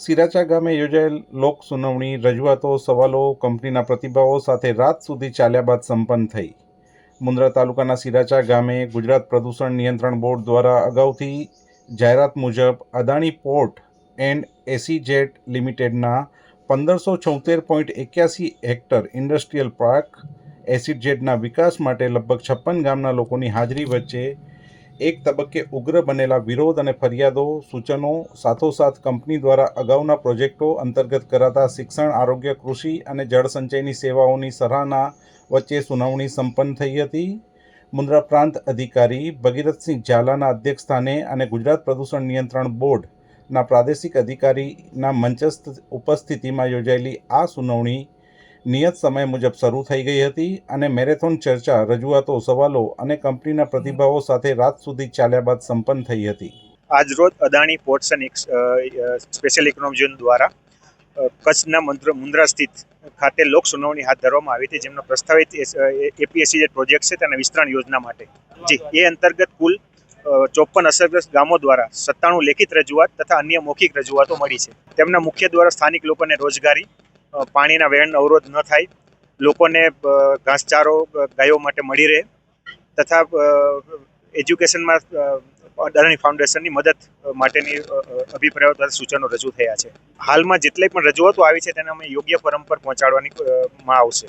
સિરાચા ગામે યોજાયેલ લોક સુનાવણી, રજૂઆતો, સવાલો, કંપનીના પ્રતિભાવો સાથે રાત સુધી ચાલ્યા બાદ સંપન્ન થઈ. મુન્દ્રા તાલુકાના સિરાચા ગામે ગુજરાત પ્રદૂષણ નિયંત્રણ બોર્ડ દ્વારા અગાઉથી જાહેરાત મુજબ અદાણી પોર્ટ એન્ડ એસીજેટ લિમિટેડના પંદરસો છોતેર પોઈન્ટ એક્યાસી હેક્ટર ઇન્ડસ્ટ્રીયલ પાર્ક એસીડજેટના વિકાસ માટે લગભગ છપ્પન ગામના લોકોની હાજરી વચ્ચે એક તબક્કે ઉગ્ર બનેલા વિરોધ અને ફરિયાદો, સૂચનો, સાથોસાથ કંપની દ્વારા અગાઉના પ્રોજેક્ટો અંતર્ગત કરાતા શિક્ષણ, આરોગ્ય, કૃષિ અને જળસંચયની સેવાઓની સરાહના વચ્ચે સુનાવણી સંપન્ન થઈ હતી. મુન્દ્રા પ્રાંત અધિકારી ભગીરથસિંહ ઝાલાના અધ્યક્ષસ્થાને અને ગુજરાત પ્રદૂષણ નિયંત્રણ બોર્ડના પ્રાદેશિક અધિકારીના મંચસ્થ ઉપસ્થિતિમાં યોજાયેલી આ સુનાવણી નિયત સમય મુજબ શરૂ થઈ ગઈ હતી અને મેરેથોન ચર્ચા, રજૂઆતો, સવાલો અને કંપનીના પ્રતિભાવો સાથે રાત સુધી ચાલ્યા બાદ સંપન્ન થઈ હતી. આજરોજ Adani ports and special economic zone દ્વારા કચ્છના મંત્ર મુન્દ્રા સ્થિત ખાતે લોક સુનાવણી હાથ ધરવામાં આવી હતી, જેમનો પ્રસ્તાવિત એપીએસસી જે પ્રોજેક્ટ છે તેના વિસ્તરણ યોજના માટે. જી, એ અંતર્ગત કુલ ચોપન અસરગ્રસ્ત ગામો દ્વારા સત્તાણું લેખિત રજૂઆત તથા અન્ય મૌખિક રજૂઆતો મળી છે. તેમના મુખ્ય દ્વારા સ્થાનિક લોકોને રોજગારી પાણીના વહેણ અવરોધ ન થાય. લોકોને ઘાસચારો ગાયો માટે મળી રહે. તથા એજ્યુકેશનમાં અદાણી ફાઉન્ડેશનની મદદ માટેની અભિપ્રાયો તથા સૂચનો રજૂ થયા છે. હાલમાં જેટલી પણ રજૂઆતો આવી છે, તેને અમે યોગ્ય પરમ પર પહોંચાડવાની માં આવશે.